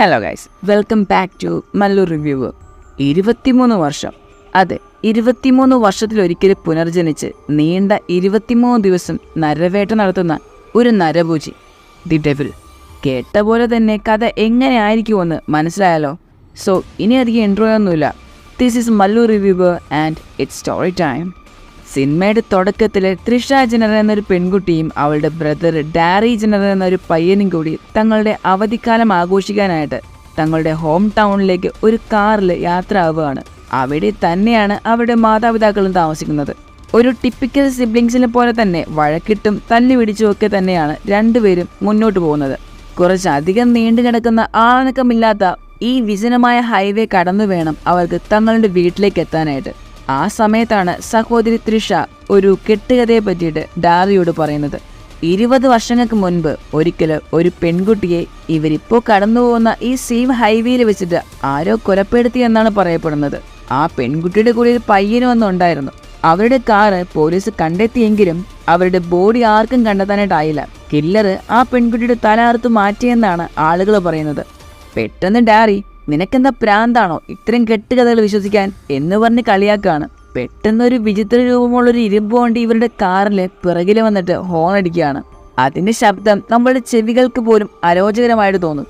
Hello guys welcome back to Mallu review ഇരുപത്തിമൂന്ന് വർഷം. അതെ ഇരുപത്തിമൂന്ന് വർഷത്തിലൊരിക്കൽ പുനർജനിച്ച് നീണ്ട ഇരുപത്തിമൂന്ന് ദിവസം നരവേട്ട നടത്തുന്ന ഒരു നരഭൂജി. ദി ഡെവിൽ കേട്ട പോലെ തന്നെ കഥ എങ്ങനെയായിരിക്കുമെന്ന് മനസ്സിലായാലോ? സോ ഇനി അധികം ഇൻട്രോ ഒന്നുമില്ല. This is Mallu review and it's story time സിനിമയുടെ തുടക്കത്തിൽ ത്രിഷ ജനറൽ എന്നൊരു പെൺകുട്ടിയും അവളുടെ ബ്രദർ ഡാരി ജനറൽ എന്നൊരു പയ്യനും കൂടി തങ്ങളുടെ അവധിക്കാലം ആഘോഷിക്കാനായിട്ട് തങ്ങളുടെ ഹോം ടൗണിലേക്ക് ഒരു കാറിൽ യാത്ര ആവുകയാണ് അവിടെ തന്നെയാണ് അവരുടെ മാതാപിതാക്കളും താമസിക്കുന്നത്. ഒരു ടിപ്പിക്കൽ സിബ്ലിങ്സിനെ പോലെ തന്നെ വഴക്കിട്ടും തല്ലി പിടിച്ചും ഒക്കെ തന്നെയാണ് രണ്ടുപേരും മുന്നോട്ട് പോകുന്നത്. കുറച്ചധികം നീണ്ടു കിടക്കുന്ന ആളനക്കമില്ലാത്ത ഈ വിജനമായ ഹൈവേ കടന്നു വേണം അവർക്ക് തങ്ങളുടെ വീട്ടിലേക്ക് എത്താനായിട്ട്. ആ സമയത്താണ് സഹോദരി ത്രിഷ ഒരു കെട്ടുകഥയെ പറ്റിയിട്ട് ഡാറിയോട് പറയുന്നത്. ഇരുപത് വർഷങ്ങൾക്ക് മുൻപ് ഒരിക്കൽ ഒരു പെൺകുട്ടിയെ ഇവരിപ്പോൾ കടന്നു പോകുന്ന ഈ സെയിം ഹൈവേയിൽ വെച്ചിട്ട് ആരോ കൊലപ്പെടുത്തി എന്നാണ് പറയപ്പെടുന്നത്. ആ പെൺകുട്ടിയുടെ കൂടെ ഒരു പയ്യനും ഒന്നുണ്ടായിരുന്നു അവരുടെ കാറ് പോലീസ് കണ്ടെത്തിയെങ്കിലും അവരുടെ ബോഡി ആർക്കും കണ്ടെത്താനായിട്ടായില്ല. കില്ലർ ആ പെൺകുട്ടിയുടെ തല അറുത്ത് മാറ്റിയെന്നാണ് ആളുകൾ പറയുന്നത്. പെട്ടെന്ന് ഡാറി നിനക്കെന്താ പ്രാന്താണോ? ഇത്രയും കെട്ടുകഥകൾ വിശ്വസിക്കാൻ എന്ന് പറഞ്ഞ് കളിയാക്കുകയാണ് പെട്ടെന്നൊരു വിചിത്ര രൂപമുള്ള ഒരു ഇരുമ്പ് കൊണ്ട് ഇവരുടെ കാറിൽ പിറകിൽ വന്നിട്ട് ഹോൺ അടിക്കുകയാണ്. അതിന്റെ ശബ്ദം നമ്മളുടെ ചെവികൾക്ക് പോലും അരോചകരമായിട്ട് തോന്നും.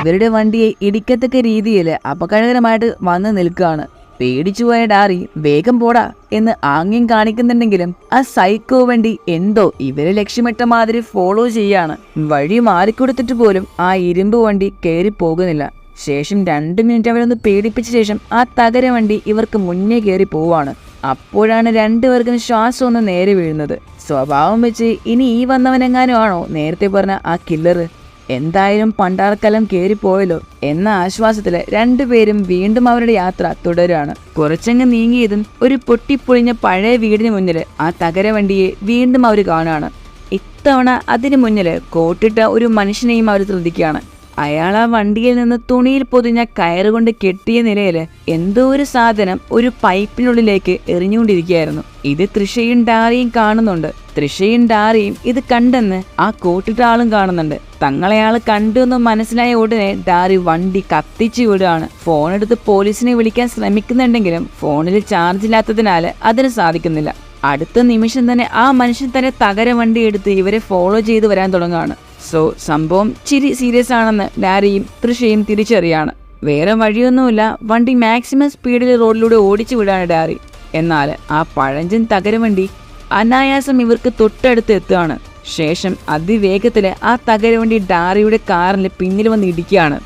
ഇവരുടെ വണ്ടിയെ ഇടിക്കത്തക്ക രീതിയിൽ അപകടകരമായിട്ട് വന്ന് നിൽക്കുകയാണ്. പേടിച്ചു പോയ ഡാറി വേഗം പോടാ എന്ന് ആംഗ്യം കാണിക്കുന്നുണ്ടെങ്കിലും ആ സൈക്കോ വണ്ടി എന്തോ ഇവരെ ലക്ഷ്യമിട്ട മാതിരി ഫോളോ ചെയ്യാണ്. വഴി മാറിക്കൊടുത്തിട്ട് പോലും ആ ഇരുമ്പ് വണ്ടി കയറി പോകുന്നില്ല. ശേഷം രണ്ട് മിനിറ്റ് അവരൊന്ന് പേടിപ്പിച്ച ശേഷം ആ തകര വണ്ടി ഇവർക്ക് മുന്നേ കയറി പോവാണ്. അപ്പോഴാണ് രണ്ടുപേർക്കും ശ്വാസം ഒന്ന് നേരെ വീഴുന്നത്. സ്വഭാവം വെച്ച് ഇനി ഈ വന്നവനെങ്ങാനും ആണോ നേരത്തെ പറഞ്ഞ ആ കില്ലറ് എന്തായാലും പണ്ടാർക്കലം കയറിപ്പോയല്ലോ എന്ന ആശ്വാസത്തിൽ രണ്ടുപേരും വീണ്ടും അവരുടെ യാത്ര തുടരുകയാണ്. കുറച്ചങ്ങ് നീങ്ങിയതും ഒരു പൊട്ടിപ്പൊളിഞ്ഞ പഴയ വീടിന് മുന്നിൽ ആ തകരവണ്ടിയെ വീണ്ടും അവർ കാണുകയാണ്. ഇത്തവണ അതിനു മുന്നിൽ കോട്ടിട്ട ഒരു മനുഷ്യനെയും അവർ ശ്രദ്ധിക്കുകയാണ്. അയാൾ ആ വണ്ടിയിൽ നിന്ന് തുണിയിൽ പൊതിഞ്ഞ കയറുകൊണ്ട് കെട്ടിയ നിലയിൽ എന്തോ ഒരു സാധനം ഒരു പൈപ്പിനുള്ളിലേക്ക് എറിഞ്ഞുകൊണ്ടിരിക്കുകയായിരുന്നു. ഇത് തൃശയും ഡാറിയും കാണുന്നുണ്ട്. തൃശയും ഡാറിയും ഇത് കണ്ടെന്ന് ആ കോട്ടിട്ട ആളും കാണുന്നുണ്ട്. തങ്ങളെയാൾ കണ്ടു എന്ന് മനസ്സിലായ ഉടനെ ഡാറി വണ്ടി കത്തിച്ചു വിടുകയാണ്. ഫോൺ എടുത്ത് പോലീസിനെ വിളിക്കാൻ ശ്രമിക്കുന്നുണ്ടെങ്കിലും ഫോണിൽ ചാർജ് ഇല്ലാത്തതിനാൽ അതിന് സാധിക്കുന്നില്ല. അടുത്ത നിമിഷം തന്നെ ആ മനുഷ്യൻ തന്നെ തകര വണ്ടി എടുത്ത് ഇവരെ ഫോളോ ചെയ്തു വരാൻ തുടങ്ങുകയാണ്. സോ സംഭവം ചിരി സീരിയസ് ആണെന്ന് ഡാരിയും തൃശയും തിരിച്ചറിയാണ്. വേറെ വഴിയൊന്നുമില്ല. വണ്ടി മാക്സിമം സ്പീഡിൽ റോഡിലൂടെ ഓടിച്ചു വിടാണ് ഡാരി. എന്നാൽ ആ പഴഞ്ചൻ തകരവണ്ടി അനായാസം ഇവർക്ക് തൊട്ടടുത്ത് എത്തുകയാണ്. ശേഷം അതിവേഗത്തിൽ ആ തകരവണ്ടി ഡാറിയുടെ കാറിൽ പിന്നിൽ വന്ന് ഇടിക്കുകയാണ്.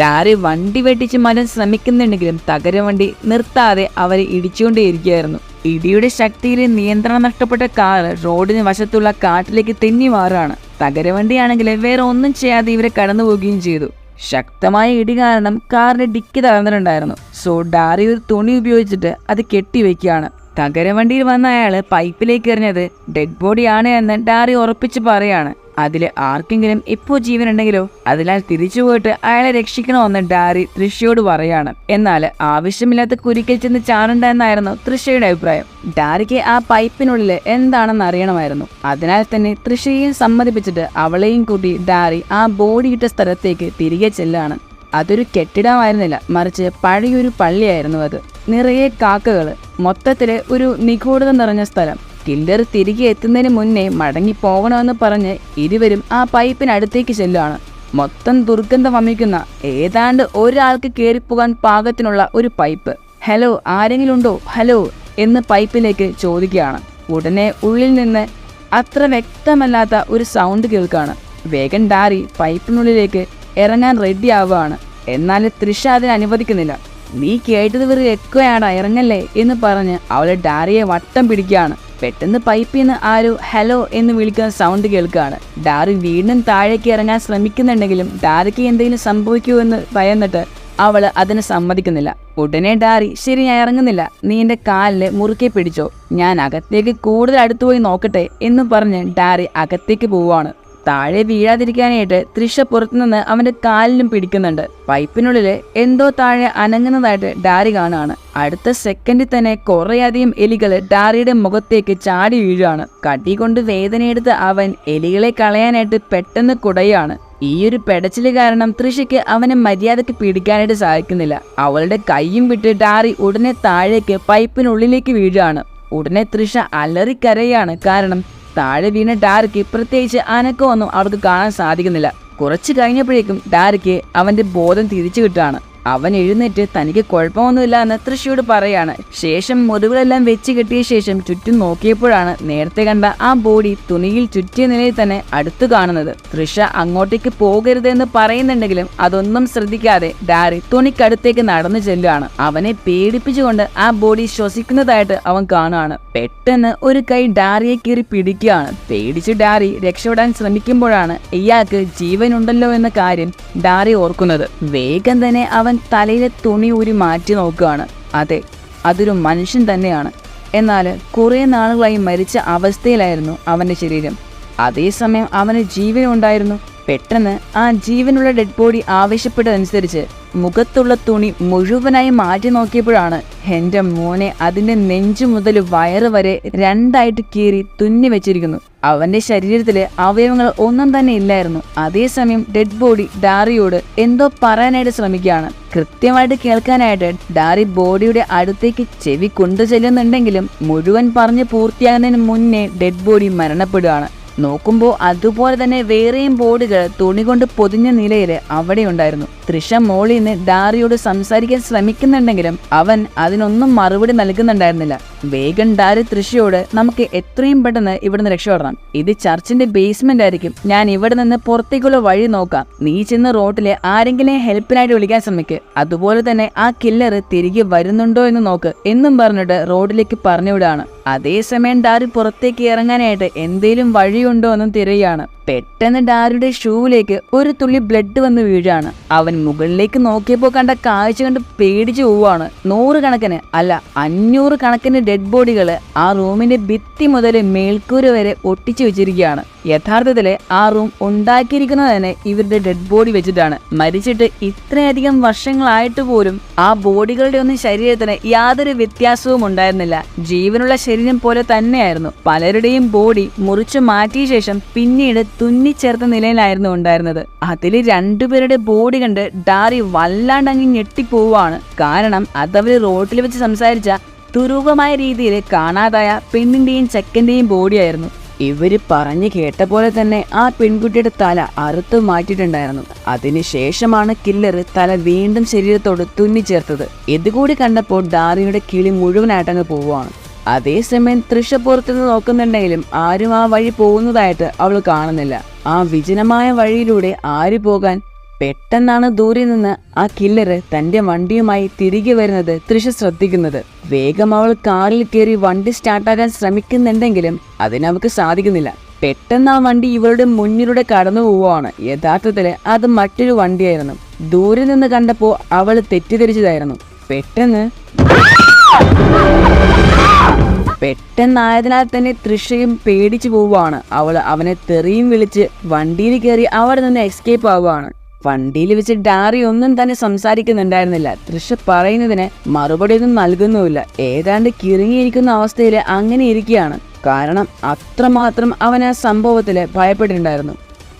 ഡാരി വണ്ടി വെട്ടിച്ച് മാറ്റാൻ ശ്രമിക്കുന്നുണ്ടെങ്കിലും തകരവണ്ടി നിർത്താതെ അവരെ ഇടിച്ചുകൊണ്ടേയിരിക്കുകയായിരുന്നു. ഇടിയുടെ ശക്തിയിൽ നിയന്ത്രണം നഷ്ടപ്പെട്ട കാർ റോഡിന് വശത്തുള്ള കാട്ടിലേക്ക് തെന്നി മാറുകയാണ്. തകരവണ്ടിയാണെങ്കിൽ വേറെ ഒന്നും ചെയ്യാതെ ഇവരെ കടന്നു പോവുകയും ചെയ്തു. ശക്തമായ ഇടി കാരണം കാറിന്റെ ഡിക്കി തകർന്നിട്ടുണ്ടായിരുന്നു. സോ ഡാറി ഒരു തുണി ഉപയോഗിച്ചിട്ട് അത് കെട്ടിവെക്കുകയാണ്. തകരവണ്ടിയിൽ വന്ന അയാൾ പൈപ്പിലേക്ക് എറിഞ്ഞത് ഡെഡ് ബോഡിയാണ് എന്ന് ഡാറി ഉറപ്പിച്ച് പറയാണ് അതിൽ ആർക്കെങ്കിലും ഇപ്പോൾ ജീവനുണ്ടെങ്കിലോ അതിനാൽ തിരിച്ചു പോയിട്ട് അയാളെ രക്ഷിക്കണമെന്ന് ഡാരി തൃഷയോട് പറയാണ്. എന്നാൽ ആവശ്യമില്ലാത്ത കുരുക്കിൽ ചെന്ന് ചാടണ്ട എന്നായിരുന്നു തൃശയുടെ അഭിപ്രായം. ഡാരിക്ക് ആ പൈപ്പിനുള്ളിൽ എന്താണെന്ന് അറിയണമായിരുന്നു. അതിനാൽ തന്നെ തൃഷയെയും സമ്മതിപ്പിച്ചിട്ട് അവളെയും കൂട്ടി ഡാരി ആ ബോഡി ഇട്ട സ്ഥലത്തേക്ക് തിരികെ ചെല്ലാണ്. അതൊരു കെട്ടിടമായിരുന്നില്ല. മറിച്ച് പഴയൊരു പള്ളിയായിരുന്നു അത്. നിറയെ കാക്കകൾ. മൊത്തത്തിലെ ഒരു നിഗൂഢത നിറഞ്ഞ സ്ഥലം. കില്ലർ തിരികെ എത്തുന്നതിന് മുന്നേ മടങ്ങി പോകണമെന്ന് പറഞ്ഞ് ഇരുവരും ആ പൈപ്പിനടുത്തേക്ക് ചെല്ലുകയാണ്. മൊത്തം ദുർഗന്ധം വമിക്കുന്ന ഏതാണ്ട് ഒരാൾക്ക് കയറിപ്പോകാൻ പാകത്തിനുള്ള ഒരു പൈപ്പ്. ഹലോ ആരെങ്കിലും ഉണ്ടോ ഹലോ എന്ന് പൈപ്പിലേക്ക് ചോദിക്കുകയാണ്. ഉടനെ ഉള്ളിൽ നിന്ന് അത്ര വ്യക്തമല്ലാത്ത ഒരു സൗണ്ട് കേൾക്കുകയാണ്. വേഗം ഡാരി പൈപ്പിനുള്ളിലേക്ക് ഇറങ്ങാൻ റെഡി ആവുകയാണ് എന്നാൽ തൃഷ അതിനെ അനുവദിക്കുന്നില്ല. നീ കേട്ടത് വെറുതെ എക്കോയാടാ ഇറങ്ങല്ലേ എന്ന് പറഞ്ഞ് അവളെ ഡാരിയെ വട്ടം പിടിക്കുകയാണ്. പെട്ടെന്ന് പൈപ്പിൽ നിന്ന് ആരോ ഹലോ എന്ന് വിളിക്കുന്ന സൗണ്ട് കേൾക്കുകയാണ്. ഡാറി വീണ്ടും താഴേക്ക് ഇറങ്ങാൻ ശ്രമിക്കുന്നുണ്ടെങ്കിലും ഡാറിക്ക് എന്തെങ്കിലും സംഭവിക്കൂ എന്ന് ഭയന്നിട്ട് അവൾ അതിന് സമ്മതിക്കുന്നില്ല. ഉടനെ ഡാറി ശരി ഞാൻ ഇറങ്ങുന്നില്ല. നീ എന്റെ കാലിന് മുറുക്കി പിടിച്ചോ. ഞാൻ അകത്തേക്ക് കൂടുതൽ അടുത്തുപോയി നോക്കട്ടെ എന്ന് പറഞ്ഞ് ഡാറി അകത്തേക്ക് പോവാണ് താഴെ വീഴാതിരിക്കാനായിട്ട് തൃഷ പുറത്തുനിന്ന് അവന്റെ കാലിലും പിടിക്കുന്നുണ്ട്. പൈപ്പിനുള്ളിൽ എന്തോ താഴെ അനങ്ങുന്നതായിട്ട് ഡാരി കാണുകയാണ് അടുത്ത സെക്കൻഡിൽ തന്നെ കുറേയധികം എലികൾ ഡാരിയുടെ മുഖത്തേക്ക് ചാടി വീഴുകയാണ്. കടി കൊണ്ട് വേദനയെടുത്ത് അവൻ എലികളെ കളയാനായിട്ട് പെട്ടെന്ന് കുടയാണ് ഈ ഒരു പെടച്ചിൽ കാരണം തൃഷയ്ക്ക് അവനെ മര്യാദയ്ക്ക് പിടിക്കാനായിട്ട് സാധിക്കുന്നില്ല. അവളുടെ കൈയും വിട്ട് ഡാരി ഉടനെ താഴേക്ക് പൈപ്പിനുള്ളിലേക്ക് വീഴുകയാണ്. ഉടനെ തൃഷ അലറിക്കരയാണ്. കാരണം താഴെ വീണ ടാരക്ക് പ്രത്യേകിച്ച് അനക്കമൊന്നും അവർക്ക് കാണാൻ സാധിക്കുന്നില്ല. കുറച്ച് കഴിഞ്ഞപ്പോഴേക്കും ടാരക്ക് അവന്റെ ബോധം തിരിച്ചു കിട്ടുകയാണ്. അവൻ എഴുന്നേറ്റ് തനിക്ക് കുഴപ്പമൊന്നുമില്ല എന്ന് തൃശയോട് പറയാണ്. ശേഷം മുറിവുകളെല്ലാം വെച്ച് കെട്ടിയ ശേഷം ചുറ്റും നോക്കിയപ്പോഴാണ് നേരത്തെ കണ്ട ആ ബോഡി തുണിയിൽ ചുറ്റിയ നിലയിൽ തന്നെ അടുത്തു കാണുന്നത്. തൃഷ അങ്ങോട്ടേക്ക് പോകരുതെന്ന് പറയുന്നുണ്ടെങ്കിലും അതൊന്നും ശ്രദ്ധിക്കാതെ ഡാരി തുണിക്കടുത്തേക്ക് നടന്നു ചെല്ലുകയാണ്. അവനെ പേടിപ്പിച്ചുകൊണ്ട് ആ ബോഡി ശ്വസിക്കുന്നതായിട്ട് അവൻ കാണുകയാണ്. പെട്ടെന്ന് ഒരു കൈ ഡാരിയെ കീറി പിടിക്കുകയാണ്. പേടിച്ച് ഡാരി രക്ഷപ്പെടാൻ ശ്രമിക്കുമ്പോഴാണ് ഇയാൾക്ക് ജീവനുണ്ടല്ലോ എന്ന കാര്യം ഡാരി ഓർക്കുന്നത്. വേഗം തന്നെ അവൻ തലയിലെ തുണി ഊരി മാറ്റി നോക്കുകയാണ്. അതെ അതൊരു മനുഷ്യൻ തന്നെയാണ്. എന്നാൽ കുറേ നാളുകളായി മരിച്ച അവസ്ഥയിലായിരുന്നു അവന്റെ ശരീരം. അതേസമയം അവന് ജീവനുണ്ടായിരുന്നു. പെട്ടെന്ന് ആ ജീവനുള്ള ഡെഡ് ബോഡി ആവശ്യപ്പെട്ടതനുസരിച്ച് മുഖത്തുള്ള തുണി മുഴുവനായി മാറ്റി നോക്കിയപ്പോഴാണ് എന്റെ മോനെ അതിന്റെ നെഞ്ചു മുതൽ വയറ് വരെ രണ്ടായിട്ട് കീറി തുന്നി വെച്ചിരിക്കുന്നു. അവന്റെ ശരീരത്തിലെ അവയവങ്ങൾ ഒന്നും തന്നെ ഇല്ലായിരുന്നു. അതേസമയം ഡെഡ് ബോഡി ഡാറിയോട് എന്തോ പറയാനായിട്ട് ശ്രമിക്കുകയാണ്. കൃത്യമായിട്ട് കേൾക്കാനായിട്ട് ഡാറി ബോഡിയുടെ അടുത്തേക്ക് ചെവി കൊണ്ടു ചെല്ലുന്നുണ്ടെങ്കിലും മുഴുവൻ പറഞ്ഞ് പൂർത്തിയാകുന്നതിന് മുന്നേ ഡെഡ് ബോഡി മരണപ്പെടുകയാണ്. നോക്കുമ്പോൾ അതുപോലെ തന്നെ വേറെയും ബോർഡുകൾ തുണി കൊണ്ട് പൊതിഞ്ഞ നിലയിൽ അവിടെ ഉണ്ടായിരുന്നു. തൃഷ മോളിൽ നിന്ന് ഡാറിയോട് സംസാരിക്കാൻ ശ്രമിക്കുന്നുണ്ടെങ്കിലും അവൻ അതിനൊന്നും മറുപടി നൽകുന്നുണ്ടായിരുന്നില്ല. വേഗം ഡാരി തൃഷയോട് നമുക്ക് എത്രയും പെട്ടെന്ന് ഇവിടുന്ന് രക്ഷപ്പെടണം. ഇത് ചർച്ചിന്റെ ബേസ്മെന്റ് ആയിരിക്കും. ഞാൻ ഇവിടെ നിന്ന് പുറത്തേക്കുള്ള വഴി നോക്കാം. നീ ചെന്ന് റോട്ടിലെ ആരെങ്കിലും ഹെൽപ്പിനായിട്ട് വിളിക്കാൻ ശ്രമിക്ക്. അതുപോലെ തന്നെ ആ കില്ലർ തിരികെ വരുന്നുണ്ടോ എന്ന് നോക്ക് എന്നും പറഞ്ഞിട്ട് റോഡിലേക്ക് പറഞ്ഞുവിടാണ് അതേസമയം ഡാരി പുറത്തേക്ക് ഇറങ്ങാനായിട്ട് എന്തേലും വഴിയുണ്ടോ എന്നും തിരയാണ്. പെട്ടെന്ന് ഡാരിയുടെ ഷൂവിലേക്ക് ഒരു തുള്ളി ബ്ലഡ് വന്ന് വീഴാണ്. അവൻ മുകളിലേക്ക് നോക്കിയപ്പോൾ കണ്ട കാഴ്ച കണ്ട് പേടിച്ചു പോവാണ് നൂറുകണക്കിന് അല്ല അഞ്ഞൂറ് കണക്കിന് ഡെഡ് ബോഡികൾ ആ റൂമിന്റെ ഭിത്തി മുതൽ മേൽക്കൂര വരെ ഒട്ടിച്ചു വെച്ചിരിക്കുകയാണ്. യഥാർത്ഥത്തിൽ ആ റൂം ഉണ്ടാക്കിയിരിക്കുന്നത് തന്നെ ഇവരുടെ ഡെഡ് ബോഡി വെച്ചിട്ടാണ്. മരിച്ചിട്ട് ഇത്രയധികം വർഷങ്ങളായിട്ട് പോലും ആ ബോഡികളുടെ ഒന്നും ശരീരത്തിന് യാതൊരു വ്യത്യാസവും ഉണ്ടായിരുന്നില്ല. ജീവനുള്ള ശരീരം പോലെ തന്നെയായിരുന്നു. പലരുടെയും ബോഡി മുറിച്ചു മാറ്റിയ ശേഷം പിന്നീട് തുന്നിച്ചേർത്ത നിലയിലായിരുന്നു ഉണ്ടായിരുന്നത്. അതിൽ രണ്ടുപേരുടെ ബോഡി കണ്ട് ഡാറി വല്ലാണ്ടങ്ങി ഞെട്ടിപ്പോവാണ് കാരണം അതവർ റോട്ടിൽ വെച്ച് സംസാരിച്ച ദുരൂഹമായ രീതിയിൽ കാണാതായ പെണ്ണിന്റെയും ചെക്കന്റെയും ബോഡിയായിരുന്നു ഇവർ പറഞ്ഞു കേട്ട പോലെ തന്നെ ആ പെൺകുട്ടിയുടെ തല അറുത്തു മാറ്റിയിട്ടുണ്ടായിരുന്നു. അതിനുശേഷമാണ് കില്ലർ തല വീണ്ടും ശരീരത്തോട് തുന്നിച്ചേർത്തത്. ഇതുകൂടി കണ്ടപ്പോൾ ഡാറിയുടെ കിളി മുഴുവനായിട്ടങ്ങ് പോവുകയാണ്. അതേസമയം തൃഷ പുറത്തുനിന്ന് നോക്കുന്നുണ്ടെങ്കിലും ആരും ആ വഴി പോകുന്നതായിട്ട് അവൾ കാണുന്നില്ല. ആ വിജനമായ വഴിയിലൂടെ ആര് പോകാൻ പെട്ടെന്നാണ് ദൂരെ നിന്ന് ആ കില്ലറ് തന്റെ വണ്ടിയുമായി തിരികെ വരുന്നത് തൃഷ ശ്രദ്ധിക്കുന്നത്. വേഗം അവൾ കാറിൽ കയറി വണ്ടി സ്റ്റാർട്ടാക്കാൻ ശ്രമിക്കുന്നുണ്ടെങ്കിലും അതിനവൾക്ക് സാധിക്കുന്നില്ല. പെട്ടെന്ന് ആ വണ്ടി ഇവരുടെ മുന്നിലൂടെ കടന്നു പോവുകയാണ്. യഥാർത്ഥത്തിൽ അത് മറ്റൊരു വണ്ടിയായിരുന്നു. ദൂരെ നിന്ന് കണ്ടപ്പോൾ അവൾ തെറ്റിദ്ധരിച്ചതായിരുന്നു. പെട്ടെന്ന് പെട്ടെന്നായതിനാൽ തന്നെ തൃഷയും പേടിച്ചു പോവുകയാണ്. അവൾ അവനെ തെറിയും വിളിച്ച് വണ്ടിയിൽ കയറി അവിടെ നിന്ന് എസ്കേപ്പ് ആവുകയാണ്. വണ്ടിയിൽ വെച്ച് ഡാറി ഒന്നും തന്നെ സംസാരിക്കുന്നുണ്ടായിരുന്നില്ല. തൃഷ പറയുന്നതിന് മറുപടി ഒന്നും നൽകുന്നുമില്ല. ഏതാണ്ട് കിറുങ്ങിയിരിക്കുന്ന അവസ്ഥയിൽ അങ്ങനെ ഇരിക്കുകയാണ്. കാരണം അത്രമാത്രം അവൻ ആ സംഭവത്തിൽ ഭയപ്പെട്ടിട്ടുണ്ടായിരുന്നു.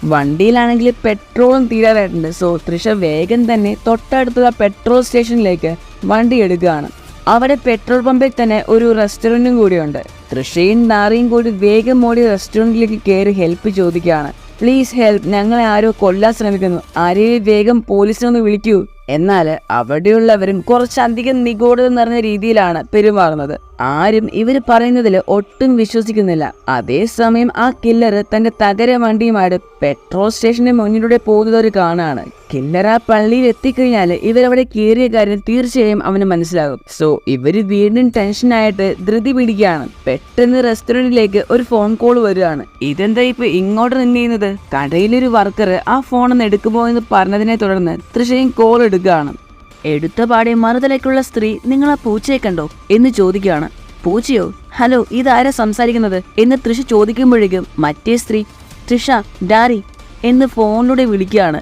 വണ്ടിയിലാണെങ്കിൽ പെട്രോളും തീരാറായിട്ടുണ്ട്. സോ തൃഷ വേഗം തന്നെ തൊട്ടടുത്തുള്ള പെട്രോൾ സ്റ്റേഷനിലേക്ക് വണ്ടി എടുക്കുകയാണ്. അവിടെ പെട്രോൾ പമ്പിൽ തന്നെ ഒരു റെസ്റ്റോറന്റും കൂടിയുണ്ട്. തൃഷയും നാറിയും കൂടി വേഗം ഓടി റെസ്റ്റോറന്റിലേക്ക് കയറി ഹെൽപ്പ് ചോദിക്കുകയാണ്. പ്ലീസ് ഹെൽപ്പ് ഞങ്ങളെ ആരോ കൊല്ലാൻ ശ്രമിക്കുന്നു. ആരെയും വേഗം പോലീസിനൊന്ന് വിളിക്കൂ. എന്നാൽ അവിടെയുള്ളവരും കുറച്ചധികം നിഗൂഢത നിറഞ്ഞ രീതിയിലാണ് പെരുമാറുന്നത്. ആരും ഇവർ പറയുന്നതിൽ ഒട്ടും വിശ്വസിക്കുന്നില്ല. അതേസമയം ആ കില്ലർ തന്റെ തകര വണ്ടിയുമായിട്ട് പെട്രോൾ സ്റ്റേഷന് മുന്നിലൂടെ പോകുന്നത് ഒരു കാണാണ്. കില്ലർ ആ പള്ളിയിൽ എത്തിക്കഴിഞ്ഞാൽ ഇവരവിടെ കയറിയ കാര്യം തീർച്ചയായും അവന് മനസ്സിലാകും. സോ ഇവർ വീണ്ടും ടെൻഷനായിട്ട് ധൃതി പിടിക്കുകയാണ്. പെട്ടെന്ന് റെസ്റ്റോറന്റിലേക്ക് ഒരു ഫോൺ കോൾ വരികയാണ്. ഇതെന്താ ഇപ്പൊ ഇങ്ങോട്ട് നിന്ന് ചെയ്യുന്നത്? കടയിലൊരു വർക്കർ ആ ഫോൺ ഒന്ന് എടുക്കുമോ എന്ന് പറഞ്ഞതിനെ തുടർന്ന് തൃശയും കോൾ എടുക്കുകയാണ്. എടുത്ത പാടെ മറുതലേക്കുള്ള സ്ത്രീ നിങ്ങൾ ആ പൂച്ചയെ കണ്ടോ എന്ന് ചോദിക്കുകയാണ്. പൂച്ചയോ? ഹലോ ഇതാരാ സംസാരിക്കുന്നത്? എന്ന് തൃഷ ചോദിക്കുമ്പോഴേക്കും മറ്റേ സ്ത്രീ തൃഷ ഡാരി എന്ന് ഫോണിലൂടെ വിളിക്കുകയാണ്.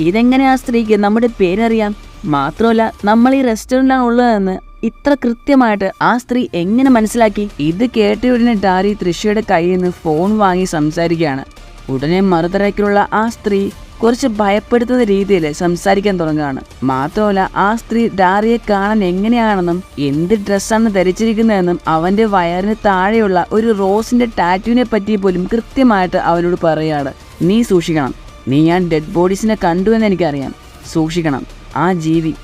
ഇതെങ്ങനെ ആ സ്ത്രീക്ക് നമ്മുടെ പേരറിയാം? മാത്രമല്ല നമ്മൾ ഈ റെസ്റ്റോറന്റാണ് ഉള്ളതെന്ന് ഇത്ര കൃത്യമായിട്ട് ആ സ്ത്രീ എങ്ങനെ മനസ്സിലാക്കി? ഇത് കേട്ട ഉടനെ ഡാരി തൃഷയുടെ കയ്യിൽ നിന്ന് ഫോൺ വാങ്ങി സംസാരിക്കുകയാണ്. ഉടനെ മറുതരക്കിലുള്ള ആ സ്ത്രീ കുറച്ച് ഭയപ്പെടുത്തുന്ന രീതിയിൽ സംസാരിക്കാൻ തുടങ്ങുകയാണ്. മാത്രമല്ല ആ സ്ത്രീ ഡാറിയെ കാണാൻ എങ്ങനെയാണെന്നും എന്ത് ഡ്രസ്സാണ് ധരിച്ചിരിക്കുന്നതെന്നും അവന്റെ വയറിന് താഴെയുള്ള ഒരു റോസിന്റെ ടാറ്റുവിനെ പറ്റി പോലും കൃത്യമായിട്ട് അവനോട് പറയുകയാണ്. നീ സൂക്ഷിക്കണം. നീ ഞാൻ ഡെഡ് ബോഡീസിനെ കണ്ടു എന്ന് എനിക്കറിയാം. സൂക്ഷിക്കണം. ആ ജീവി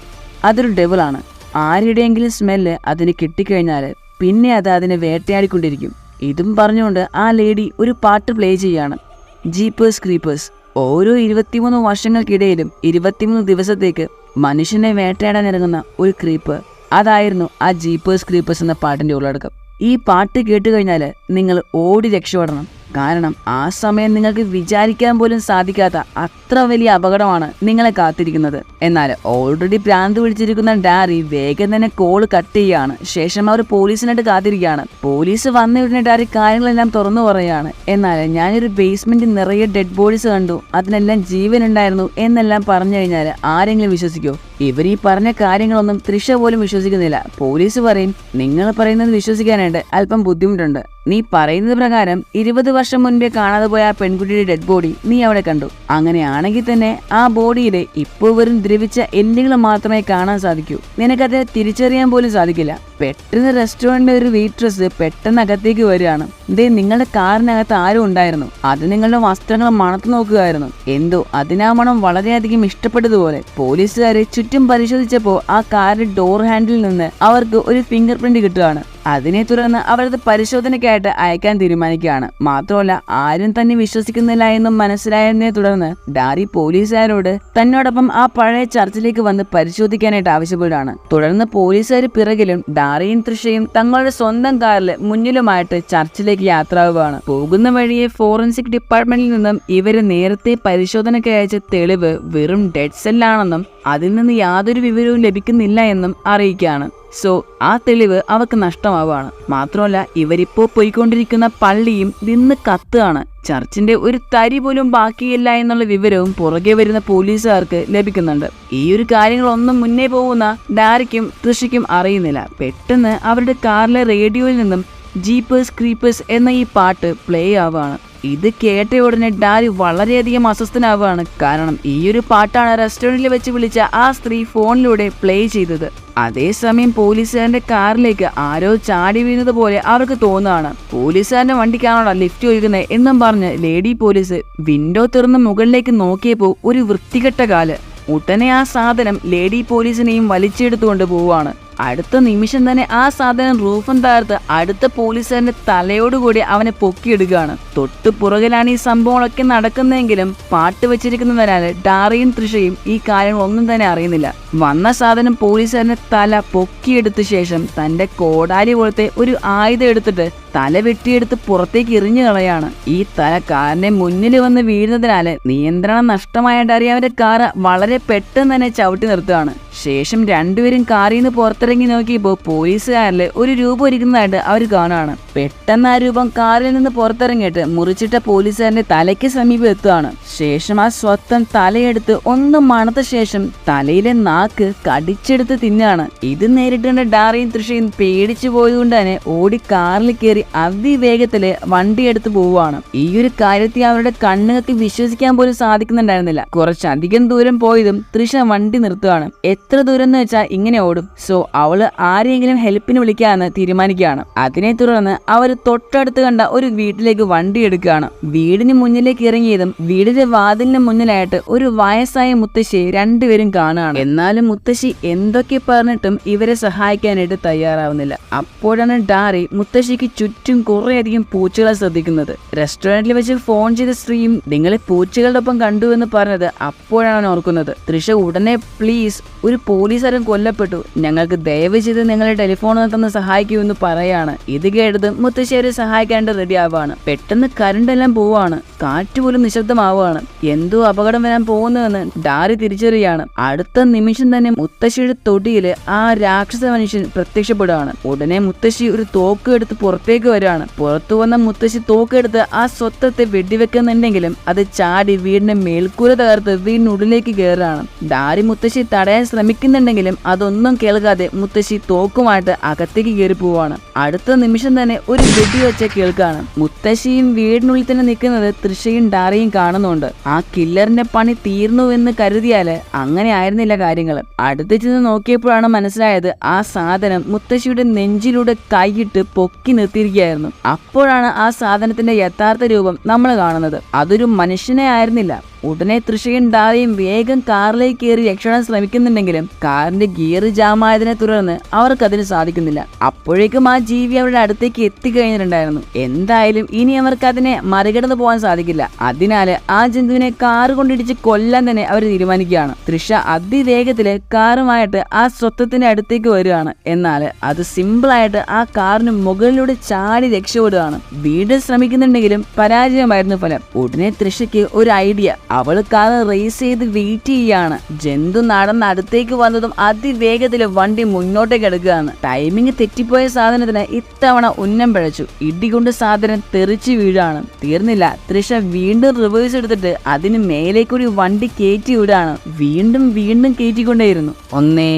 അതൊരു ഡെവിളാണ്. ആരുടെയെങ്കിലും സ്മെല്ല് അതിന് കിട്ടിക്കഴിഞ്ഞാൽ പിന്നെ അത് അതിനെ വേട്ടയാടിക്കൊണ്ടിരിക്കും. ഇതും പറഞ്ഞുകൊണ്ട് ആ ലേഡി ഒരു പാട്ട് പ്ലേ ചെയ്യാണ് ജീപ്പേഴ്സ് ക്രീപ്പേഴ്സ്. ഓരോ ഇരുപത്തിമൂന്ന് വർഷങ്ങൾക്കിടയിലും ഇരുപത്തിമൂന്ന് ദിവസത്തേക്ക് മനുഷ്യനെ വേട്ടയാടാൻ ഇറങ്ങുന്ന ഒരു ക്രീപ്പ് അതായിരുന്നു ആ ജീപ്പേഴ്സ് ക്രീപ്പേഴ്സ് എന്ന പാട്ടിന്റെ ഉള്ളടക്കം. ഈ പാട്ട് കേട്ട് കഴിഞ്ഞാൽ നിങ്ങൾ ഓടി രക്ഷപ്പെടണം. കാരണം ആ സമയം നിങ്ങൾക്ക് വിചാരിക്കാൻ പോലും സാധിക്കാത്ത അത്ര വലിയ അപകടമാണ് നിങ്ങളെ കാത്തിരിക്കുന്നത്. എന്നാൽ ഓൾറെഡി ഭ്രാന്ത് പിടിച്ചിരിക്കുന്ന ഡാരി വേഗം തന്നെ കോൾ കട്ട് ചെയ്യുകയാണ് ശേഷം അവർ പോലീസിനായിട്ട് കാത്തിരിക്കുകയാണ്. പോലീസ് വന്ന ഉടനെ ഡാരി കാര്യങ്ങളെല്ലാം തുറന്നു പറയുകയാണ്. എന്നാൽ ഞാനൊരു ബേസ്മെന്റ് നിറയെ ഡെഡ് ബോഡീസ് കണ്ടു. അതിനെല്ലാം ജീവൻ ഉണ്ടായിരുന്നു എന്നെല്ലാം പറഞ്ഞു കഴിഞ്ഞാൽ ആരെങ്കിലും വിശ്വസിക്കോ ഇവർ ഈ പറഞ്ഞ കാര്യങ്ങളൊന്നും തൃഷ പോലും വിശ്വസിക്കുന്നില്ല. പോലീസ് പറയും നിങ്ങൾ പറയുന്നത് വിശ്വസിക്കാനായിട്ട് അല്പം ബുദ്ധിമുട്ടുണ്ട്. നീ പറയുന്നത് പ്രകാരം ഇരുപത് വർഷം മുൻപേ കാണാതെ പോയ ആ പെൺകുട്ടിയുടെ ഡെഡ് ബോഡി നീ അവിടെ കണ്ടു. അങ്ങനെയാണെങ്കിൽ തന്നെ ആ ബോഡിയിലെ ഇപ്പോൾ വെറും ദ്രവിച്ച എല്ലുകൾ മാത്രമേ കാണാൻ സാധിക്കൂ. നിനക്കത് തിരിച്ചറിയാൻ പോലും സാധിക്കില്ല. പെട്ടെന്ന് റെസ്റ്റോറന്റിലെ ഒരു വെയിട്രസ് പെട്ടെന്ന് അകത്തേക്ക് വരികയാണ്. ദേ നിങ്ങളുടെ കാറിനകത്ത് ആരും ഉണ്ടായിരുന്നു. അത് നിങ്ങളുടെ വസ്ത്രങ്ങൾ മണത്തു നോക്കുകയായിരുന്നു. എന്തോ അതിനാ മണം വളരെയധികം ഇഷ്ടപ്പെട്ടതുപോലെ. പോലീസുകാരെ ചുറ്റും പരിശോധിച്ചപ്പോൾ ആ കാറിന്റെ ഡോർ ഹാൻഡിൽ നിന്ന് അവർക്ക് ഒരു ഫിംഗർ പ്രിന്റ് കിട്ടുകയാണ്. അതിനെ തുടർന്ന് അവരത് പരിശോധനയ്ക്കായിട്ട് അയക്കാൻ തീരുമാനിക്കുകയാണ്. മാത്രമല്ല ആരും തന്നെ വിശ്വസിക്കുന്നില്ല എന്നും മനസ്സിലായതിനെ തുടർന്ന് ഡാരി പോലീസുകാരോട് തന്നോടൊപ്പം ആ പഴയ ചർച്ചിലേക്ക് വന്ന് പരിശോധിക്കാനായിട്ട് ആവശ്യപ്പെടുകയാണ്. തുടർന്ന് പോലീസുകാർ പിറകിലും ഡാറിയും തൃഷയും തങ്ങളുടെ സ്വന്തം കാറിൽ മുന്നിലുമായിട്ട് ചർച്ചിലേക്ക് യാത്രയാവുകയാണ് പോകുന്ന വഴിയെ ഫോറൻസിക് ഡിപ്പാർട്ട്മെന്റിൽ നിന്നും ഇവർ നേരത്തെ പരിശോധനയ്ക്ക് അയച്ച തെളിവ് വെറും ഡെഡ് സെല്ലാണെന്നും അതിൽ നിന്ന് യാതൊരു വിവരവും ലഭിക്കുന്നില്ല എന്നും അറിയിക്കുകയാണ്. സോ ആ തെളിവ് അവർക്ക് നഷ്ടമാവുകയാണ്. മാത്രമല്ല ഇവരിപ്പോ പോയിക്കൊണ്ടിരിക്കുന്ന പള്ളിയും നിന്ന് കത്തുകയാണ്. ചർച്ചിന്റെ ഒരു തരി പോലും ബാക്കിയില്ല എന്നുള്ള വിവരവും പുറകെ വരുന്ന പോലീസുകാർക്ക് ലഭിക്കുന്നുണ്ട്. ഈ ഒരു കാര്യങ്ങളൊന്നും മുന്നേ പോകുന്ന ഡാരിക്കും തൃഷിക്കും അറിയുന്നില്ല. പെട്ടെന്ന് അവരുടെ കാറിലെ റേഡിയോയിൽ നിന്നും ജീപ്പേഴ്സ് ക്രീപ്പേഴ്സ് എന്ന ഈ പാട്ട് പ്ലേ ആവുകയാണ് ഇത് കേട്ട ഉടനെ ഡാരി വളരെയധികം അസ്വസ്ഥനാവുകയാണ് കാരണം ഈ ഒരു പാട്ടാണ് റെസ്റ്റോറന്റിൽ വെച്ച് വിളിച്ച ആ സ്ത്രീ ഫോണിലൂടെ പ്ലേ ചെയ്തത്. അതേസമയം പോലീസുകാരന്റെ കാറിലേക്ക് ആരോ ചാടി വീഴുന്നത് പോലെ അവർക്ക് തോന്നുകയാണ് പോലീസുകാരന്റെ വണ്ടിക്കാണോ ലിഫ്റ്റ് ഒഴുകുന്നത് എന്നും പറഞ്ഞ് ലേഡി പോലീസ് വിൻഡോ തുറന്ന് മുകളിലേക്ക് നോക്കിയപ്പോൾ ഒരു വൃത്തികെട്ട കാൽ. ഉടനെ ആ സാധനം ലേഡി പോലീസിനെയും വലിച്ചെടുത്തുകൊണ്ട് പോവുകയാണ് അടുത്ത നിമിഷം തന്നെ ആ സാധനം റൂഫും താർത്ത് അടുത്ത പോലീസുകാരന്റെ തലയോടുകൂടി അവനെ പൊക്കിയെടുക്കുകയാണ് തൊട്ടു പുറകിലാണ് ഈ സംഭവങ്ങളൊക്കെ നടക്കുന്നതെങ്കിലും പാട്ട് വെച്ചിരിക്കുന്നതിനാൽ ഡാറിയും തൃഷയും ഈ കാര്യങ്ങളൊന്നും തന്നെ അറിയുന്നില്ല. വന്ന സാധനം പോലീസുകാരന്റെ തല പൊക്കിയെടുത്ത ശേഷം തന്റെ കോടാലി പോലത്തെ ഒരു ആയുധം എടുത്തിട്ട് തല വെട്ടിയെടുത്ത് പുറത്തേക്ക് എറിഞ്ഞു കളയാണ്. ഈ തല കാറിന്റെ മുന്നിൽ വന്ന് വീഴുന്നതിനാൽ നിയന്ത്രണം നഷ്ടമായ ഡാരി അവന്റെ കാറ് വളരെ പെട്ടെന്ന് തന്നെ ചവിട്ടി നിർത്തുകയാണ്. ശേഷം രണ്ടുപേരും കാറിൽ നിന്ന് പുറത്തിറങ്ങി നോക്കിയപ്പോൾ പോലീസുകാരിൽ ഒരു രൂപം ഇരിക്കുന്നതായിട്ട് അവർ കാണുകയാണ് പെട്ടെന്ന് ആ രൂപം കാറിൽ നിന്ന് പുറത്തിറങ്ങിയിട്ട് മുറിച്ചിട്ട പോലീസുകാരന്റെ തലയ്ക്ക് സമീപം എത്തുകയാണ്. ശേഷം ആ സ്വത്തം തലയെടുത്ത് ഒന്ന് മണത്ത ശേഷം തലയിലെ നാക്ക് കടിച്ചെടുത്ത് തിന്നാണ് ഇത് നേരിട്ടുകൊണ്ട് ഡാറിയും തൃശയും പേടിച്ചു പോയതുകൊണ്ട് തന്നെ ഓടി കാറിൽ കയറി അതിവേഗത്തിൽ വണ്ടി എടുത്ത് പോവുകയാണ്. ഈ ഒരു കാര്യത്തിൽ അവരുടെ കണ്ണുകൾക്ക് വിശ്വസിക്കാൻ പോലും സാധിക്കുന്നുണ്ടായിരുന്നില്ല. കുറച്ചധികം ദൂരം പോയതും തൃശ വണ്ടി നിർത്തുകയാണ്. എത്ര ദൂരം എന്ന് വെച്ചാൽ ഇങ്ങനെ ഓടും. സോ അവൾ ആരെങ്കിലും ഹെൽപ്പിന് വിളിക്കാമെന്ന് തീരുമാനിക്കുകയാണ്. അതിനെ തുടർന്ന് അവർ തൊട്ടടുത്ത് കണ്ട ഒരു വീട്ടിലേക്ക് വണ്ടി എടുക്കുകയാണ്. വീടിന് മുന്നിലേക്ക് ഇറങ്ങിയതും വീടിന്റെ വാതിലിന് മുന്നിലായിട്ട് ഒരു വയസ്സായ മുത്തശ്ശിയെ രണ്ടുപേരും കാണുകയാണ്. എന്നാലും മുത്തശ്ശി എന്തൊക്കെ പറഞ്ഞിട്ടും ഇവരെ സഹായിക്കാനായിട്ട് തയ്യാറാവുന്നില്ല. അപ്പോഴാണ് ഡാറി മുത്തശ്ശിക്ക് ചുറ്റും കുറേയധികം പൂച്ചകളെ ശ്രദ്ധിക്കുന്നത്. റെസ്റ്റോറന്റിൽ വെച്ച് ഫോൺ ചെയ്ത സ്ത്രീയും നിങ്ങളെ പൂച്ചകളുടെ ഒപ്പം കണ്ടു എന്ന് പറഞ്ഞത് അപ്പോഴാണ് ഓർക്കുന്നത്. തൃശ ഉടനെ പ്ലീസ് ഒരു പോലീസുകാരൻ കൊല്ലപ്പെട്ടു. ഞങ്ങൾക്ക് ദയവ് ചെയ്ത് നിങ്ങൾ ടെലിഫോൺ തന്ന് സഹായിക്കൂ എന്ന് പറയാണ്. ഇത് കേട്ടത് മുത്തശ്ശേരി സഹായിക്കാണ്ട് റെഡി പെട്ടെന്ന് കറണ്ട് എല്ലാം പോവാണ് കാറ്റ് പോലും നിശബ്ദമാവുകയാണ്. എന്തോ അപകടം വരാൻ പോകുന്നതെന്ന് ഡാരി തിരിച്ചറിയാണ്. അടുത്ത നിമിഷം തന്നെ മുത്തശ്ശിയുടെ തൊടിയിൽ ആ രാക്ഷസ മനുഷ്യൻ പ്രത്യക്ഷപ്പെടുകയാണ്. ഉടനെ മുത്തശ്ശി ഒരു തോക്ക് എടുത്ത് പുറത്തേക്ക് വരികയാണ്. പുറത്തു വന്ന മുത്തശ്ശി തോക്കെടുത്ത് ആ സ്വത്തത്തെ വെടിവെക്കുന്നുണ്ടെങ്കിലും അത് ചാടി വീടിന്റെ മേൽക്കൂര തകർത്ത് വീടിനുള്ളിലേക്ക് കയറുകയാണ്. ഡാരി മുത്തശ്ശി തടയാൻ ശ്രമിക്കുന്നുണ്ടെങ്കിലും അതൊന്നും കേൾക്കാതെ മുത്തശ്ശി തോക്കുമായിട്ട് അകത്തേക്ക് കയറി പോവാണ്. അടുത്ത നിമിഷം തന്നെ ഒരു വെടി വെച്ച കേൾക്കാണ്. മുത്തശ്ശിയും വീടിനുള്ളിൽ തന്നെ നിൽക്കുന്നത് തൃശയും ഡാറയും കാണുന്നുണ്ട്. ആ കില്ലറിന്റെ പണി തീർന്നു എന്ന് കരുതിയാൽ അങ്ങനെ ആയിരുന്നില്ല കാര്യങ്ങൾ അടുത്ത് ചെന്ന് നോക്കിയപ്പോഴാണ് മനസ്സിലായത് ആ സാധനം മുത്തശ്ശിയുടെ നെഞ്ചിലൂടെ കൈയിട്ട് പൊക്കി നിർത്തിയിരിക്കുകയായിരുന്നു. അപ്പോഴാണ് ആ സാധനത്തിന്റെ യഥാർത്ഥ രൂപം നമ്മൾ കാണുന്നത്. അതൊരു മനുഷ്യനെ ആയിരുന്നില്ല. ഉടനെ തൃശയും ഡാറിയും വേഗം കാറിലേക്ക് കയറി രക്ഷപ്പെടാൻ ശ്രമിക്കുന്നുണ്ടെങ്കിലും കാറിന്റെ ഗിയർ ജാമായതിനെ തുടർന്ന് അവർക്ക് അതിന് സാധിക്കുന്നില്ല. അപ്പോഴേക്കും ആ ജീവി അവരുടെ അടുത്തേക്ക് എത്തിക്കഴിഞ്ഞിട്ടുണ്ടായിരുന്നു. എന്തായാലും ഇനി അവർക്ക് അതിനെ മറികടന്ന് പോകാൻ സാധിക്കില്ല. അതിനാൽ ആ ജന്തുവിനെ കാറ് കൊണ്ടിടിച്ച് കൊല്ലാൻ തന്നെ അവർ തീരുമാനിക്കുകയാണ്. തൃഷ അതിവേഗത്തിൽ കാറുമായിട്ട് ആ സ്വത്വത്തിന്റെ അടുത്തേക്ക് വരികയാണ്. എന്നാൽ അത് സിമ്പിളായിട്ട് ആ കാറിന് മുകളിലൂടെ ചാടി രക്ഷപ്പെടുകയാണ്. വീണ്ടും ശ്രമിക്കുന്നുണ്ടെങ്കിലും പരാജയമായിരുന്നു ഫലം. ഉടനെ തൃഷയ്ക്ക് ഒരു ഐഡിയ. അവൾ കാർ റേസ് ചെയ്ത് വെയിറ്റ് ചെയ്യാണ്. ജന്തു നടന്ന് അടുത്തേക്ക് വന്നതും അതിവേഗത്തിൽ വണ്ടി മുന്നോട്ടേക്ക് എടുക്കുകയാണ്. ടൈമിംഗ് തെറ്റിപ്പോയ സാധനത്തിന് ഇത്തവണ ഉന്നം പിഴച്ചു. ഇടികൊണ്ട് സാധനം തെറിച്ചു വീഴാണ്. തീർന്നില്ല. തൃഷ വീണ്ടും റിവേഴ്സ് എടുത്തിട്ട് അതിന് മേലേക്കൊരു വണ്ടി കയറ്റി വിടാണ് വീണ്ടും വീണ്ടും കയറ്റിക്കൊണ്ടേയിരുന്നു ഒന്നേ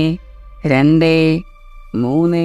രണ്ടേ മൂന്ന്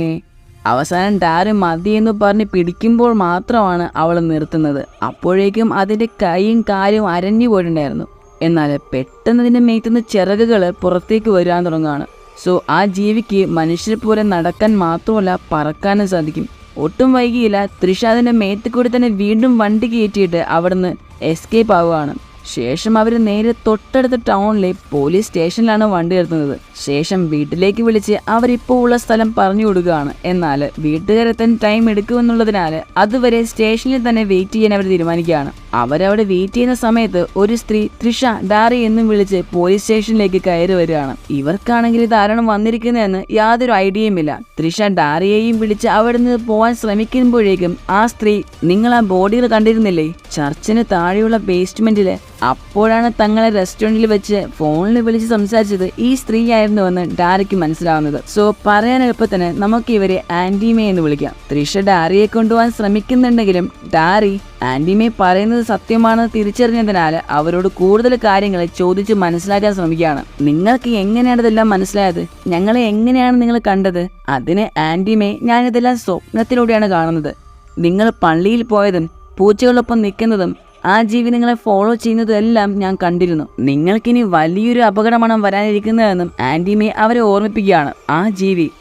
അവസാനം ഡാര് മതിയെന്ന് പറഞ്ഞ് പിടിക്കുമ്പോൾ മാത്രമാണ് അവൾ നിർത്തുന്നത്. അപ്പോഴേക്കും അതിന്റെ കൈയും കാലും അരഞ്ഞു പോയിട്ടുണ്ടായിരുന്നു. എന്നാൽ പെട്ടെന്ന് അതിന്റെ മേത്തുനിന്ന് ചിറകുകൾ പുറത്തേക്ക് വരാൻ തുടങ്ങുകയാണ്. സോ ആ ജീവിക്ക് മനുഷ്യരെ പോലെ നടക്കാൻ മാത്രമല്ല പറക്കാനും സാധിക്കും. ഒട്ടും വൈകിയില്ല തൃഷ അതിന്റെ മേത്ത് കൂടി തന്നെ വീണ്ടും വണ്ടി കയറ്റിയിട്ട് അവിടുന്ന് എസ്കേപ്പ് ആവുകയാണ്. ശേഷം അവർ നേരെ തൊട്ടടുത്ത ടൗണിലെ പോലീസ് സ്റ്റേഷനിലാണ് വണ്ടി എത്തുന്നത് ശേഷം വീട്ടിലേക്ക് വിളിച്ച് അവരിപ്പോൾ ഉള്ള സ്ഥലം പറഞ്ഞു കൊടുക്കുകയാണ്. എന്നാൽ വീട്ടുകാരെത്താൻ ടൈം എടുക്കുമെന്നുള്ളതിനാൽ അതുവരെ സ്റ്റേഷനിൽ തന്നെ വെയിറ്റ് ചെയ്യാൻ അവർ തീരുമാനിക്കുകയാണ്. അവരവിടെ വെയിറ്റ് ചെയ്യുന്ന സമയത്ത് ഒരു സ്ത്രീ തൃഷ ഡാറി എന്നും വിളിച്ച് പോലീസ് സ്റ്റേഷനിലേക്ക് കയറി വരികയാണ്. ഇവർക്കാണെങ്കിൽ ആരാണ് വന്നിരിക്കുന്നതെന്ന് യാതൊരു ഐഡിയയും ഇല്ല. തൃഷ ഡാറിയെയും വിളിച്ച് അവിടെ നിന്ന് പോവാൻ ശ്രമിക്കുമ്പോഴേക്കും ആ സ്ത്രീ നിങ്ങൾ ആ ബോഡികൾ കണ്ടിരുന്നില്ലേ? ചർച്ചിന് താഴെയുള്ള ബേസ്മെന്റിൽ അപ്പോഴാണ് തങ്ങളെ റെസ്റ്റോറന്റിൽ വെച്ച് ഫോണിൽ വിളിച്ച് സംസാരിച്ചത് ഈ സ്ത്രീ ആയിരുന്നുവെന്ന് ഡാരിക്ക് മനസ്സിലാവുന്നത്. സോ പറയാൻ എളുപ്പത്തിന് നമുക്ക് ഇവരെ ആന്റിമേ എന്ന് വിളിക്കാം. ത്രിഷ ഡാരിയെ കൊണ്ടുപോകാൻ ശ്രമിക്കുന്നുണ്ടെങ്കിലും ഡാരി ആന്റിമേ പറയുന്നത് സത്യമാണെന്ന് തിരിച്ചറിഞ്ഞതിനാൽ അവരോട് കൂടുതൽ കാര്യങ്ങൾ ചോദിച്ച് മനസ്സിലാക്കാൻ ശ്രമിക്കുകയാണ്. നിങ്ങൾക്ക് എങ്ങനെയാണ് ഇതെല്ലാം മനസ്സിലായത്? ഞങ്ങളെ എങ്ങനെയാണ് നിങ്ങൾ കണ്ടത്? അതിന് ആന്റിമേ ഞാനിതെല്ലാം സ്വപ്നത്തിലൂടെയാണ് കാണുന്നത്. നിങ്ങൾ പള്ളിയിൽ പോയതും പൂച്ചകളൊപ്പം നിൽക്കുന്നതും ആ ജീവി നിങ്ങളെ ഫോളോ ചെയ്യുന്നതെല്ലാം ഞാൻ കണ്ടിരുന്നു. നിങ്ങൾക്കിനി വലിയൊരു അപകടമാണ് വരാനിരിക്കുന്നതെന്നും ആന്റിമേ അവരെ ഓർമ്മിപ്പിക്കുകയാണ്. ആ ജീവി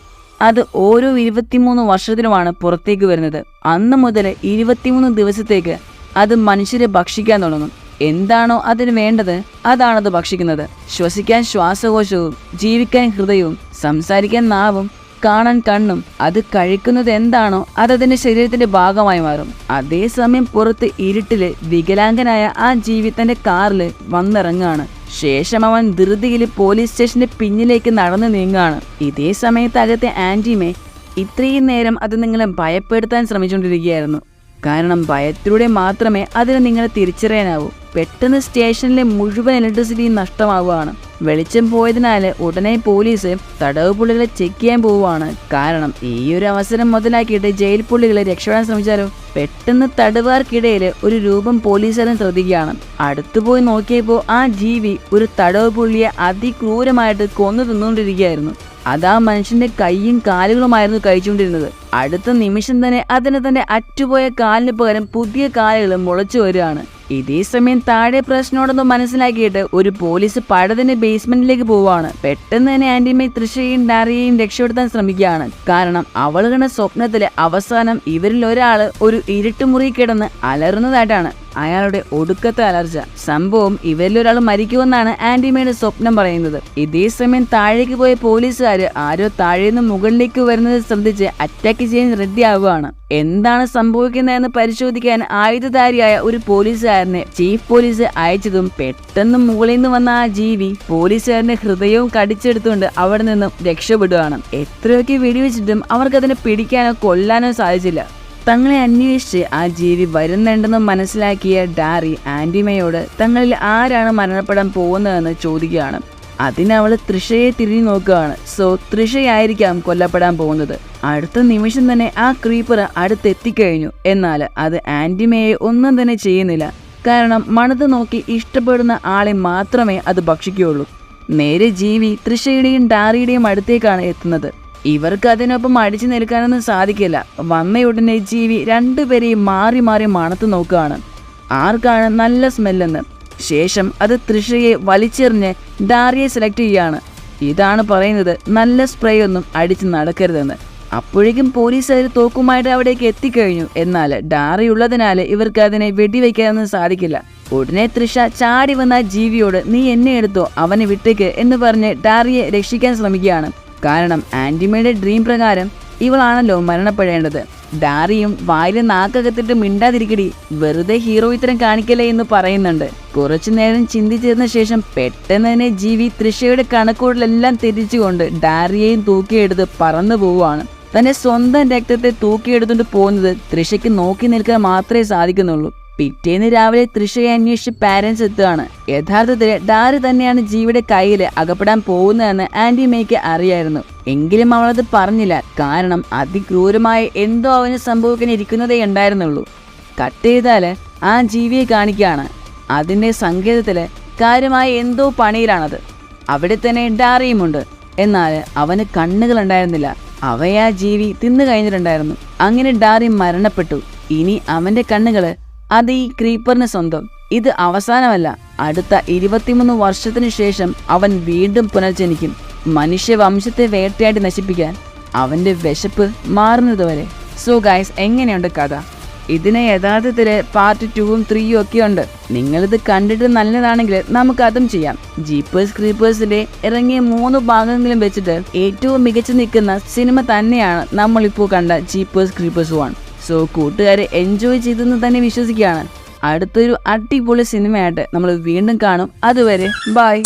അത് ഓരോ ഇരുപത്തിമൂന്ന് വർഷത്തിലുമാണ് പുറത്തേക്ക് വരുന്നത്. അന്ന് മുതൽ ഇരുപത്തിമൂന്ന് ദിവസത്തേക്ക് അത് മനുഷ്യരെ ഭക്ഷിക്കാൻ തുടങ്ങും. എന്താണോ അതിന് വേണ്ടത് അതാണത് ഭക്ഷിക്കുന്നത്. ശ്വസിക്കാൻ ശ്വാസകോശവും ജീവിക്കാൻ ഹൃദയവും സംസാരിക്കാൻ നാവും കാണാൻ കണ്ണും അത് കഴിക്കുന്നത് എന്താണോ അതതിന്റെ ശരീരത്തിന്റെ ഭാഗമായി മാറും. അതേസമയം പുറത്ത് ഇരുട്ടിൽ വികലാംഗനായ ആ ജീവി തന്റെ കാറിൽ വന്നിറങ്ങാണ് ശേഷം അവൻ ധൃതിയിൽ പോലീസ് സ്റ്റേഷന്റെ പിന്നിലേക്ക് നടന്നു നീങ്ങാണ് ഇതേ സമയത്ത് അകത്തെ ആന്റിമേ ഇത്രയും നേരം അത് നിങ്ങളെ ഭയപ്പെടുത്താൻ ശ്രമിച്ചുകൊണ്ടിരിക്കുകയായിരുന്നു. കാരണം ഭയത്തിലൂടെ മാത്രമേ അതിനെ നിങ്ങളെ തിരിച്ചറിയാനാവൂ. പെട്ടെന്ന് സ്റ്റേഷനിലെ മുഴുവൻ ഇലക്ട്രിസിറ്റിയും നഷ്ടമാവുകയാണ്. വെളിച്ചം പോയതിനാൽ ഉടനെ പോലീസ് തടവ് പുള്ളികളെ ചെക്ക് ചെയ്യാൻ പോവുകയാണ്. കാരണം ഈ ഒരു അവസരം മുതലാക്കിയിട്ട് ജയിൽ പുള്ളികളെ രക്ഷപ്പെടാൻ ശ്രമിച്ചാലോ? പെട്ടെന്ന് തടവുകാർക്കിടയിൽ ഒരു രൂപം പോലീസുകാരൻ ശ്രദ്ധിക്കുകയാണ്. അടുത്തുപോയി നോക്കിയപ്പോൾ ആ ജീവി ഒരു തടവ് പുള്ളിയെ അതിക്രൂരമായിട്ട് കൊന്നു തിന്നുകൊണ്ടിരിക്കുകയായിരുന്നു. അതാ മനുഷ്യന്റെ കൈയും കാലുകളുമായിരുന്നു കഴിച്ചുകൊണ്ടിരുന്നത്. അടുത്ത നിമിഷം തന്നെ അതിന് തന്റെ അറ്റുപോയ കാലിന് പകരം പുതിയ കാലുകൾ മുളച്ചു വരികയാണ്. ഇതേ സമയം താഴെ പ്രശ്നമുണ്ടെന്ന് മനസ്സിലാക്കിയിട്ട് ഒരു പോലീസ് പഴതിന്റെ ബേസ്മെന്റിലേക്ക് പോവാണ് പെട്ടെന്ന് തന്നെ ആന്റിമേ തൃശയും ഡാറിയെയും രക്ഷപ്പെടുത്താൻ ശ്രമിക്കുകയാണ്. കാരണം അവൾ കണ്ട സ്വപ്നത്തിലെ അവസാനം ഇവരിൽ ഒരാൾ ഒരു ഇരുട്ടുമുറി കിടന്ന് അലറുന്നതായിട്ടാണ് അയാളുടെ ഒടുക്കത്തെ അലർച്ച. സംഭവം ഇവരിൽ ഒരാൾ മരിക്കുമെന്നാണ് ആന്റിമയുടെ സ്വപ്നം പറയുന്നത്. ഇതേ സമയം താഴേക്ക് പോയ പോലീസുകാർ ആരോ താഴേന്ന് മുകളിലേക്ക് വരുന്നത് ശ്രദ്ധിച്ച് അറ്റാക്ക് ചെയ്യാൻ റെഡിയാവുകയാണ്. എന്താണ് സംഭവിക്കുന്നതെന്ന് പരിശോധിക്കാൻ ആയുധധാരിയായ ഒരു പോലീസുകാരനെ ചീഫ് പോലീസ് അയച്ചതും പെട്ടെന്ന് മുകളിൽ നിന്ന് വന്ന ആ ജീവി പോലീസുകാരന്റെ ഹൃദയവും കടിച്ചെടുത്തുകൊണ്ട് അവിടെ നിന്നും രക്ഷപ്പെടുകയാണ്. എത്രയൊക്കെ വെടിവെച്ചിട്ടും അവർക്കതിനെ പിടിക്കാനോ കൊല്ലാനോ സാധിച്ചില്ല. തങ്ങളെ അന്വേഷിച്ച് ആ ജീവി വരുന്നുണ്ടെന്ന് മനസ്സിലാക്കിയ ഡാറി ആന്റിമയോട് തങ്ങളിൽ ആരാണ് മരണപ്പെടാൻ പോകുന്നതെന്ന് ചോദിക്കുകയാണ്. അതിനവൾ തൃഷയെ തിരിഞ്ഞു നോക്കുകയാണ്. സോ തൃഷയായിരിക്കാം കൊല്ലപ്പെടാൻ പോകുന്നത്. അടുത്ത നിമിഷം തന്നെ ആ ക്രീപ്പർ അടുത്തെത്തിക്കഴിഞ്ഞു. എന്നാൽ അത് ആന്റിമയെ ഒന്നും തന്നെ ചെയ്യുന്നില്ല. കാരണം മണത്ത് നോക്കി ഇഷ്ടപ്പെടുന്ന ആളെ മാത്രമേ അത് ഭക്ഷിക്കുകയുള്ളൂ. നേരെ ജീവി തൃഷയുടെയും ഡാറിയുടെയും അടുത്തേക്കാണ് എത്തുന്നത്. ഇവർക്ക് അതിനൊപ്പം അടിച്ചു നിൽക്കാനൊന്നും സാധിക്കില്ല. വന്നയുടനെ ജീവി രണ്ടുപേരെയും മാറി മാറി മണത്ത് നോക്കുകയാണ്. ആർക്കാണ് നല്ല സ്മെല്ലെന്ന് ശേഷം അത് തൃഷയെ വലിച്ചെറിഞ്ഞ് ഡാറിയെ സെലക്ട് ചെയ്യുകയാണ്. ഇതാണ് പറയുന്നത് നല്ല സ്പ്രേ ഒന്നും അടിച്ച് നടക്കരുതെന്ന്. അപ്പോഴേക്കും പോലീസുകാർ തോക്കുമായിട്ട് അവിടേക്ക് എത്തിക്കഴിഞ്ഞു. എന്നാൽ ഡാറി ഉള്ളതിനാൽ ഇവർക്ക് അതിനെ വെടിവെക്കാനൊന്നും സാധിക്കില്ല. ഉടനെ തൃഷ ചാടി വന്ന ജീവിയോട് നീ എന്നെ എടുത്തോ അവനെ വിട്ടേക്ക് എന്ന് പറഞ്ഞ് ഡാറിയെ രക്ഷിക്കാൻ ശ്രമിക്കുകയാണ്. കാരണം ആന്റിമയുടെ ഡ്രീം പ്രകാരം ഇവളാണല്ലോ മരണപ്പെടേണ്ടത്. ഡാറിയും വായിൽ നാക്കകത്തിട്ട് മിണ്ടാതിരിക്കടി. വെറുതെ ഹീറോ ഇത്തരം കാണിക്കലേ എന്ന് പറയുന്നുണ്ട്. കുറച്ചു നേരം ചിന്തിച്ചിരുന്ന ശേഷം പെട്ടെന്ന് തന്നെ ജീവി തൃഷയുടെ കണക്കൂടലെല്ലാം തിരിച്ചുകൊണ്ട് ഡാറിയെയും തൂക്കിയെടുത്ത് പറന്നു പോവുകയാണ്. തന്റെ സ്വന്തം രക്തത്തെ തൂക്കിയെടുത്തുകൊണ്ട് പോകുന്നത് തൃഷയ്ക്ക് നോക്കി നിൽക്കാൻ മാത്രമേ സാധിക്കുന്നുള്ളൂ. പിറ്റേന്ന് രാവിലെ തൃഷയെ അന്വേഷിച്ച് പാരന്റ്സ് എത്തുകയാണ്. യഥാർത്ഥത്തിൽ ഡാരി തന്നെയാണ് ജീവിയുടെ കയ്യിൽ അകപ്പെടാൻ പോകുന്നതെന്ന് ആന്റി മേയ്ക്ക് അറിയായിരുന്നു. എങ്കിലും അവളത് പറഞ്ഞില്ല. കാരണം അതിക്രൂരമായി എന്തോ അവന് സംഭവിക്കാനിരിക്കുന്നതേ ഉണ്ടായിരുന്നുള്ളൂ. കട്ട് ചെയ്താൽ ആ ജീവിയെ കാണിക്കുകയാണ്. അതിന്റെ സങ്കേതത്തിൽ കാര്യമായ എന്തോ പണിയിലാണത്. അവിടെ തന്നെ ഡാറിയുമുണ്ട്. എന്നാൽ അവന് കണ്ണുകൾ ഉണ്ടായിരുന്നില്ല അവയെ ആ ജീവി തിന്നു കഴിഞ്ഞിട്ടുണ്ടായിരുന്നു. അങ്ങനെ ഡാറി മരണപ്പെട്ടു. ഇനി അവന്റെ കണ്ണുകൾ അത് ഈ ക്രീപ്പറിന് സ്വന്തം. ഇത് അവസാനമല്ല. അടുത്ത ഇരുപത്തിമൂന്ന് വർഷത്തിനു ശേഷം അവൻ വീണ്ടും പുനർജനിക്കും. മനുഷ്യവംശത്തെ വേട്ടയാടി നശിപ്പിക്കാൻ അവന്റെ വിശപ്പ് മാറുന്നതുവരെ. സോ ഗൈസ് എങ്ങനെയുണ്ട് കഥ? ഇതിന് യഥാർത്ഥത്തിൽ പാർട്ട് ടൂവും ത്രീയും ഒക്കെ ഉണ്ട്. നിങ്ങളിത് കണ്ടിട്ട് നല്ലതാണെങ്കിൽ നമുക്ക് അതും ചെയ്യാം. ജീപ്പേഴ്സ് ക്രീപ്പേഴ്സിന്റെ ഇറങ്ങിയ മൂന്ന് ഭാഗങ്ങളും വെച്ചിട്ട് ഏറ്റവും മികച്ചു നിൽക്കുന്ന സിനിമ തന്നെയാണ് നമ്മളിപ്പോൾ കണ്ട ജീപ്പേഴ്സ് ക്രീപ്പേഴ്സ് വൺ സോ കൂട്ടുകാരെ എൻജോയ് ചെയ്തെന്ന് തന്നെ വിശ്വസിക്കുകയാണ്. അടുത്തൊരു അടിപൊളി സിനിമയായിട്ട് നമ്മൾ വീണ്ടും കാണും. അതുവരെ ബൈ